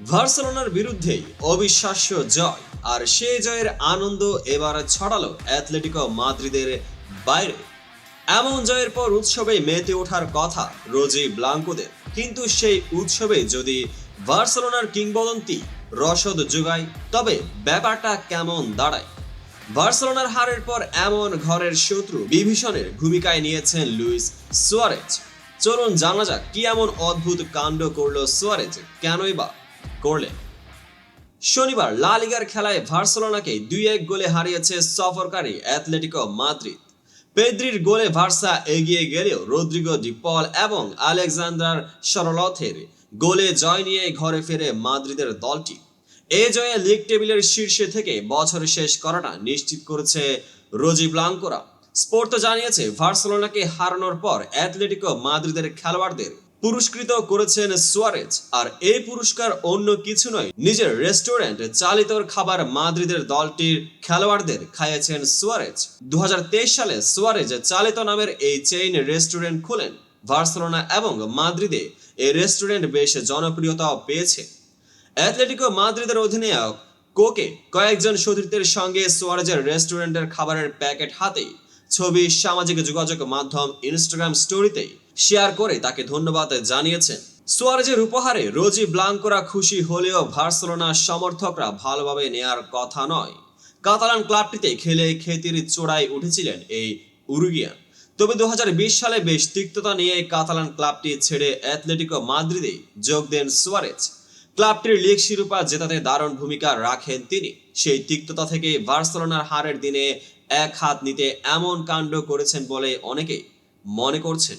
ভার্সেলোনার বিরুদ্ধেই অবিশ্বাস্য জয়। আর সেই জয়ের আনন্দ এবার ছড়ালো অ্যাথলেটিকো মাদ্রিদের বাইরে। এমন জয়ের পর উৎসবে মেতে ওঠার কথা রোজি ব্লাঙ্কোদের। কিন্তু সেই উৎসবে যদি ভার্সেলোনার কিংবদন্তি রসদ যোগায়, তবে ব্যাপারটা কেমন দাঁড়ায়? বার্সেলোনার হারের পর এমন ঘরের শত্রু বিভীষণের ভূমিকায় নিয়েছেন লুইস সুয়ারেজ। চলুন জানা যাক কি এমন অদ্ভুত কাণ্ড করল সুয়ারেজ, কেনই বা করলেন। শনিবার লা লিগার খেলায় ভার্সেলোনাকে দুই এক গোলে হারিয়েছে সফরকারী অ্যাথলেটিকো মাদ্রিদ। পেদ্রির গোলে ভার্সা এগিয়ে গেলেও রদ্রিগো ডিপল এবং আলেকজান্ডার সরলথের গোলে জয় নিয়ে ঘরে ফেরে মাদ্রিদের দলটি। এ জয়ে লিগ টেবিলের শীর্ষে থেকে বছর শেষ করাটা নিশ্চিত করেছে রোজি ব্লাঙ্কোরা। স্পোর্ট জানিয়েছে ভার্সেলোনাকে হারানোর পর অ্যাথলেটিকো মাদ্রিদের খেলোয়াড়দের পুরস্কৃত করেছেন সুয়ারেজ। আর এই পুরস্কার অন্য কিছু নয়, নিজের রেস্টুরেন্ট চালিতর খাবার মাদ্রিদের দলটির খেলোয়াড়দের খাইয়েছেন সুয়ারেজ। দু সালে সুয়ারেজ চালিত নামের এই চেইন রেস্টুরেন্ট খোলেন। ভার্সেলোনা এবং মাদ্রিদে এই রেস্টুরেন্ট বেশ জনপ্রিয়তা পেয়েছে। অ্যাথলেটিকো মাদ্রিদের অধিনায়ক কোকে কয়েকজন সতীর্থের সঙ্গে সোয়ারেজের রেস্টুরেন্টের খাবারের প্যাকেট হাতেই ছবি, সামাজিক যোগাযোগ মাধ্যম ইনস্টাগ্রাম স্টোরিতে শেয়ার করে তাকে ধন্যবাদ জানিয়েছেন। সোয়ারেজের উপহারে রোজি ব্লাঙ্কোরা খুশি হলেও বার্সেলোনা সমর্থকরা ভালোভাবে নেয়ার কথা নয়। কাতালান ক্লাবটিতে খেলে খ্যাতির চূড়ায় উঠেছিলেন এই উরুগিয়ান তবে দু হাজার বিশ সালে বেশ তিক্ততা নিয়ে কাতালান ক্লাবটি ছেড়ে অ্যাথলেটিকো মাদ্রিদে যোগ দেন সুয়ারেজ। ক্লাবটির লিগ শিরোপা জেতাতে দারুণ ভূমিকা রাখেন তিনি। সেই তিক্ততা থেকে বার্সেলোনার হারের দিনে এক হাত নিতে এমন কাণ্ড করেছেন বলে অনেকেই মনে করছেন।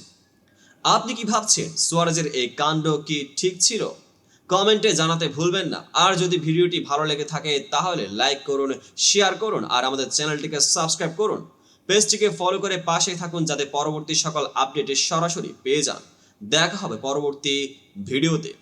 আপনি কি ভাবছেন সুয়ারেজের এই কাণ্ড কি ঠিক ছিল? কমেন্টে জানাতে ভুলবেন না। আর যদি ভিডিওটি ভালো লেগে থাকে, তাহলে লাইক করুন, শেয়ার করুন, আর আমাদের চ্যানেলটিকে সাবস্ক্রাইব করুন। পেজটিকে ফলো করে পাশে থাকুন, যাতে পরবর্তী সকল আপডেটে সরাসরি পেয়ে যান। দেখা হবে পরবর্তী ভিডিওতে।